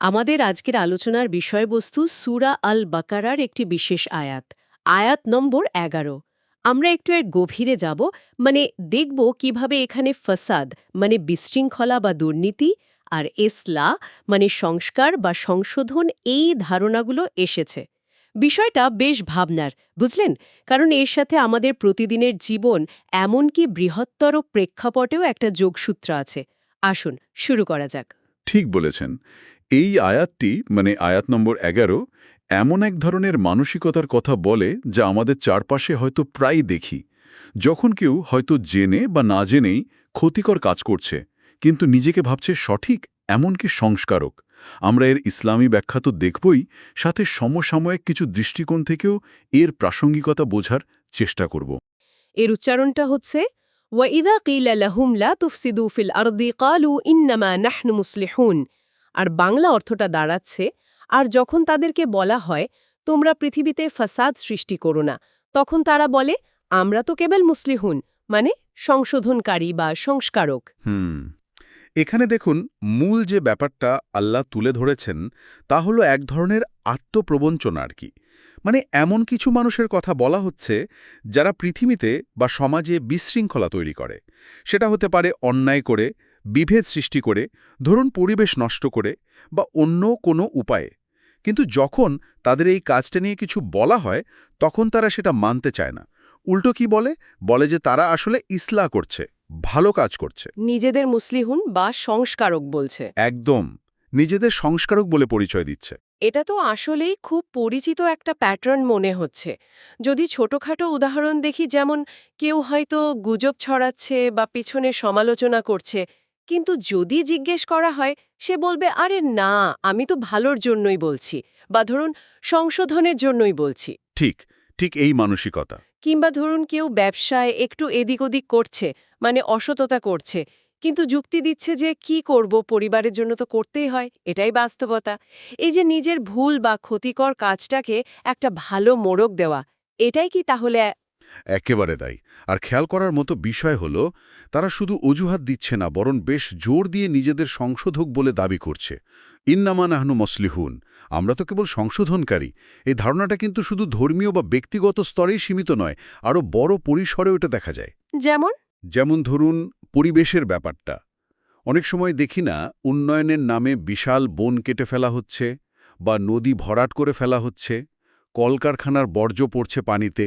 আমাদের আজকের আলোচনার বিষয়বস্তু সুরা আল বাকারার একটি বিশেষ আয়াত আয়াত নম্বর এগারো। আমরা একটু এর গভীরে যাব মানে দেখব কীভাবে এখানে ফসাদ মানে বিশৃঙ্খলা বা দুর্নীতি আর এসলা মানে সংস্কার বা সংশোধন এই ধারণাগুলো এসেছে। বিষয়টা বেশ ভাবনার, বুঝলেন? কারণ এর সাথে আমাদের প্রতিদিনের জীবন এমনকি বৃহত্তর প্রেক্ষাপটেও একটা যোগসূত্র আছে। আসুন, শুরু করা যাক। ঠিক বলেছেন। এই আয়াতটি মানে আয়াত নম্বর এগারো, এমন এক ধরনের মানসিকতার কথা বলে যা আমাদের চারপাশে হয়তো প্রায় দেখি। যখন কেউ হয়তো জেনে বা না জেনেই ক্ষতিকর কাজ করছে, কিন্তু নিজেকে ভাবছে সঠিক এমনকি সংস্কারক। আমরা এর ইসলামী ব্যাখ্যা তো দেখবই, সাথে সমসাময়িক কিছু দৃষ্টিকোণ থেকেও এর প্রাসঙ্গিকতা বোঝার চেষ্টা করব। এর উচ্চারণটা হচ্ছে ওয়াইদা কিলা লাহুম লা তুফসিদু ফিল আরদি কালু ইন্নামা নাহনু মুসলিহুন। আর বাংলা অর্থটা দাঁড়াচ্ছে, আর যখন তাদেরকে বলা হয়, তোমরা পৃথিবীতে ফাসাদ সৃষ্টি করো না, তখন তারা বলে, আমরা তো কেবল মুসলিহুন মানে সংশোধনকারী বা সংস্কারক। হুম। এখানে দেখুন, মূল যে ব্যাপারটা আল্লাহ তুলে ধরেছেন, তা হলো এক ধরনের আত্মপ্রবঞ্চনা আর কি। মানে এমন কিছু মানুষের কথা বলা হচ্ছে, যারা পৃথিবীতে বা সমাজে বিশৃঙ্খলা তৈরি করে। সেটা হতে পারে অন্যায় করে বিভেদ সৃষ্টি করে ধরুন পরিবেশ নষ্ট করে বা অন্য কোনো উপায়ে। কিন্তু যখন তাদের এই কাজটা নিয়ে কিছু বলা হয় তখন তারা সেটা মানতে চায় না। উল্টো কি বলে? বলে যে তারা আসলে ইসলা করছে ভালো কাজ করছে। নিজেদের মুসলিহুন বা সংস্কারক বলছে। একদম নিজেদের সংস্কারক বলে পরিচয় দিচ্ছে। এটা তো আসলেই খুব পরিচিত একটা প্যাটার্ন মনে হচ্ছে। যদি ছোটখাটো উদাহরণ দেখি যেমন কেউ হয়তো গুজব ছড়াচ্ছে বা পিছনে সমালোচনা করছে কিন্তু যদি জিজ্ঞেস করা হয় সে বলবে আরে না আমি তো ভালোর জন্যই বলছি বা ধরুন সংশোধনের জন্যই বলছি। ঠিক ঠিক এই মানসিকতা। কিংবা ধরুন কেউ ব্যবসায় একটু এদিক ওদিক করছে মানে অসততা করছে কিন্তু যুক্তি দিচ্ছে যে কি করব পরিবারের জন্য তো করতেই হয় এটাই বাস্তবতা। এই যে নিজের ভুল বা ক্ষতিকর কাজটাকে একটা ভালো মোড়ক দেওয়া এটাই কি তাহলে একেবারে তাই। আর খেয়াল করার মতো বিষয় হল তারা শুধু অজুহাত দিচ্ছে না বরং বেশ জোর দিয়ে নিজেদের সংশোধক বলে দাবি করছে। ইন্নামা নাহনু মসলিহুন আমরা তো কেবল সংশোধনকারী। এই ধারণাটা কিন্তু শুধু ধর্মীয় বা ব্যক্তিগত স্তরেই সীমিত নয় আরও বড় পরিসরেও এটা দেখা যায়। যেমন? যেমন ধরুন পরিবেশের ব্যাপারটা। অনেক সময় দেখি না উন্নয়নের নামে বিশাল বন কেটে ফেলা হচ্ছে বা নদী ভরাট করে ফেলা হচ্ছে কলকারখানার বর্জ্য পড়ছে পানিতে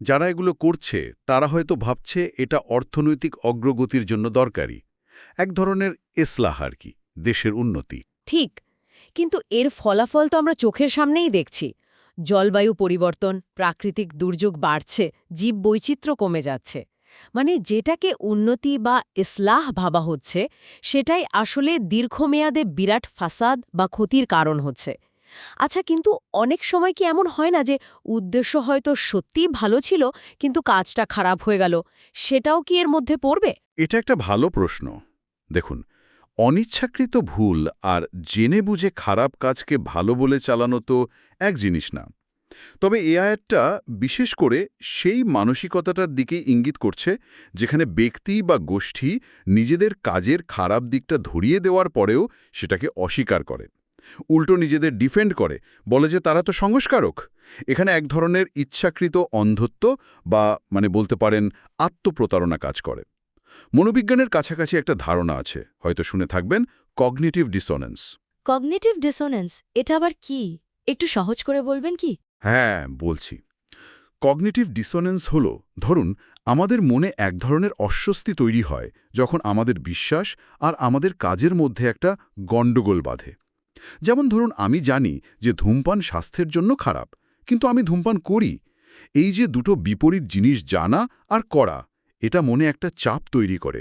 যারা এগুলো করছে, তারা হয়তো ভাবছে এটা অর্থনৈতিক অগ্রগতির জন্য দরকারি। এক ধরনের এসলাহ আর কি, দেশের উন্নতি। ঠিক, কিন্তু এর ফলাফল তো আমরা চোখের সামনেই দেখছি। জলবায়ু পরিবর্তন, প্রাকৃতিক দুর্যোগ বাড়ছে জীব বৈচিত্র্য কমে যাচ্ছে। মানে যেটাকে উন্নতি বা ইসলাহ ভাবা হচ্ছে, সেটাই আসলে দীর্ঘমেয়াদে বিরাট ফাসাদ বা ক্ষতির কারণ হচ্ছে। আচ্ছা কিন্তু অনেক সময় কি এমন হয় না যে উদ্দেশ্য হয়তো সত্যিই ভালো ছিল, কিন্তু কাজটা খারাপ হয়ে গেল? সেটাও কি এর মধ্যে পড়বে? এটা একটা ভালো প্রশ্ন। দেখুন, অনিচ্ছাকৃত ভুল আর জেনে বুঝে খারাপ কাজকে ভালো বলে চালানো তো এক জিনিস না। তবে এ আয়াতটা বিশেষ করে সেই মানসিকতাটার দিকে ইঙ্গিত করছে, যেখানে ব্যক্তি বা গোষ্ঠী নিজেদের কাজের খারাপ দিকটা ধরিয়ে দেওয়ার পরেও সেটাকে অস্বীকার করে। উল্টো নিজেদের ডিফেন্ড করে বলে যে তারা তো সংস্কারক। এখানে এক ধরনের ইচ্ছাকৃত অন্ধত্ব বা মানে বলতে পারেন আত্মপ্রতারণা কাজ করে। মনোবিজ্ঞানের কাছাকাছি একটা ধারণা আছে হয়তো শুনে থাকবেন কগনিটিভ ডিসোনেন্স কগনিটিভ ডিসোনেন্স এটা আবার কি? একটু সহজ করে বলবেন কি? হ্যাঁ বলছি। কগনিটিভ ডিসোনেন্স হল ধরুন আমাদের মনে এক ধরনের অস্বস্তি তৈরি হয় যখন আমাদের বিশ্বাস আর আমাদের কাজের মধ্যে একটা গণ্ডগোল বাঁধে। যেমন ধরুন আমি জানি যে ধূমপান স্বাস্থ্যের জন্য খারাপ, কিন্তু আমি ধূমপান করি। এই যে দুটো বিপরীত জিনিস জানা আর করা, এটা মনে একটা চাপ তৈরি করে।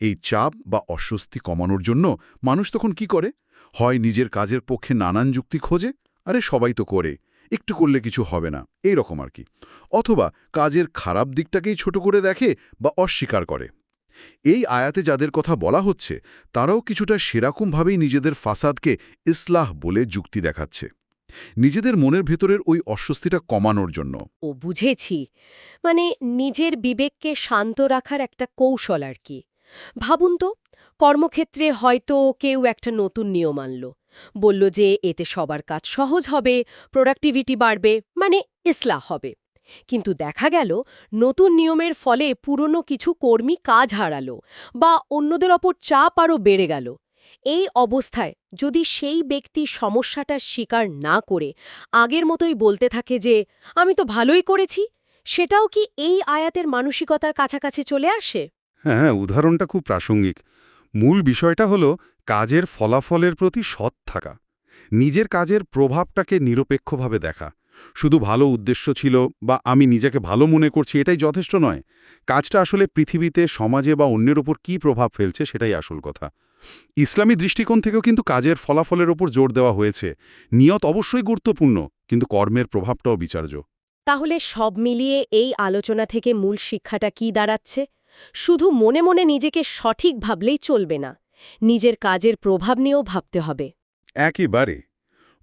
এই চাপ বা অস্বস্তি কমানোর জন্য মানুষ তখন কি করে? হয় নিজের কাজের পক্ষে নানান যুক্তি খোঁজে? আরে সবাই তো করে, একটু করলে কিছু হবে না এই রকম আর কি। অথবা কাজের খারাপ দিকটাকেই ছোট করে দেখে বা অস্বীকার করে। এই আয়াতে যাদের কথা বলা হচ্ছে, তারাও কিছুটা সেরকমভাবেই নিজেদের ফাসাদকে ইসলাহ বলে যুক্তি দেখাচ্ছে। নিজেদের মনের ভেতরের ওই অস্বস্তিটা কমানোর জন্য। ও বুঝেছি। মানে নিজের বিবেককে শান্ত রাখার একটা কৌশল আর কি। ভাবুন তো, কর্মক্ষেত্রে হয়তো কেউ একটা নতুন নিয়ম আনল। বলল যে, এতে সবার কাজ সহজ হবে, প্রোডাক্টিভিটি বাড়বে মানে ইসলাহ হবে। কিন্তু দেখা গেল, নতুন নিয়মের ফলে পুরনো কিছু কর্মী কাজ হারালো বা অন্যদের ওপর চাপ আরও বেড়ে গেল। এই অবস্থায় যদি সেই ব্যক্তি সমস্যাটার স্বীকার না করে আগের মতোই বলতে থাকে যে, আমি তো ভালোই করেছি সেটাও কি এই আয়াতের মানসিকতার কাছাকাছি চলে আসে? হ্যাঁ উদাহরণটা খুব প্রাসঙ্গিক। মূল বিষয়টা হলো কাজের ফলাফলের প্রতি সৎ থাকা। নিজের কাজের প্রভাবটাকে নিরপেক্ষভাবে দেখা। শুধু ভালো উদ্দেশ্য ছিল বা আমি নিজেকে ভালো মনে করছি এটাই যথেষ্ট নয়। কাজটা আসলে পৃথিবীতে সমাজে বা অন্যের ওপর কী প্রভাব ফেলছে সেটাই আসল কথা। ইসলামী দৃষ্টিকোণ থেকেও কিন্তু কাজের ফলাফলের ওপর জোর দেওয়া হয়েছে। নিয়ত অবশ্যই গুরুত্বপূর্ণ কিন্তু কর্মের প্রভাবটাও বিচার্য। তাহলে সব মিলিয়ে এই আলোচনা থেকে মূল শিক্ষাটা কি দাঁড়াচ্ছে? শুধু মনে মনে নিজেকে সঠিক ভাবলেই চলবে না নিজের কাজের প্রভাব নিয়েও ভাবতে হবে। একেবারে।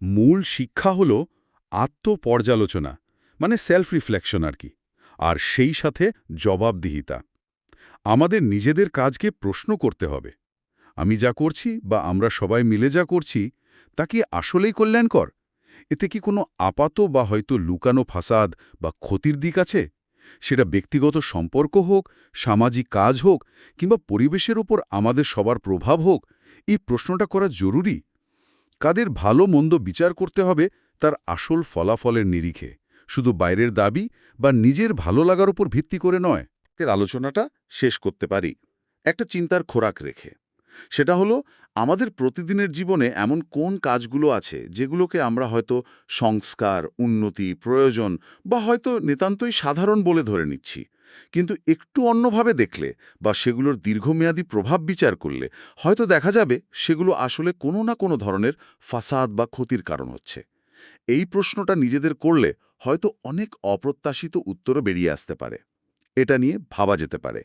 মূল শিক্ষা হল আত্মপর্যালোচনা মানে সেলফ রিফ্লেকশন আর কি, আর সেই সাথে জবাবদিহিতা। আমাদের নিজেদের কাজকে প্রশ্ন করতে হবে, আমি যা করছি বা আমরা সবাই মিলে যা করছি, তা কি আসলেই কল্যাণকর? এতে কি কোনো আপাত বা হয়তো লুকানো ফাসাদ বা ক্ষতির দিক আছে? সেটা ব্যক্তিগত সম্পর্ক হোক, সামাজিক কাজ হোক, কিংবা পরিবেশের ওপর আমাদের সবার প্রভাব হোক, এই প্রশ্নটা করা জরুরি। কাদের ভালো মন্দ বিচার করতে হবে তার আসল ফলাফলের নিরিখে, শুধু বাইরের দাবি বা নিজের ভালো লাগার উপর ভিত্তি করে নয়। এর আলোচনাটা শেষ করতে পারি। একটা চিন্তার খোরাক রেখে। সেটা হলো, আমাদের প্রতিদিনের জীবনে এমন কোন কাজগুলো আছে যেগুলোকে আমরা হয়তো সংস্কার, উন্নতি, প্রয়োজন বা হয়তো নিতান্তই সাধারণ বলে ধরে নিচ্ছি। কিন্তু একটু অন্যভাবে দেখলে বা সেগুলোর দীর্ঘমেয়াদী প্রভাব বিচার করলে হয়তো দেখা যাবে সেগুলো আসলে কোনো না কোনো ধরনের ফাসাদ বা ক্ষতির কারণ হচ্ছে। এই প্রশ্নটা নিজেদের করলে হয়তো অনেক অপ্রত্যাশিত উত্তরও বেরিয়ে আসতে পারে। এটা নিয়ে ভাবা যেতে পারে।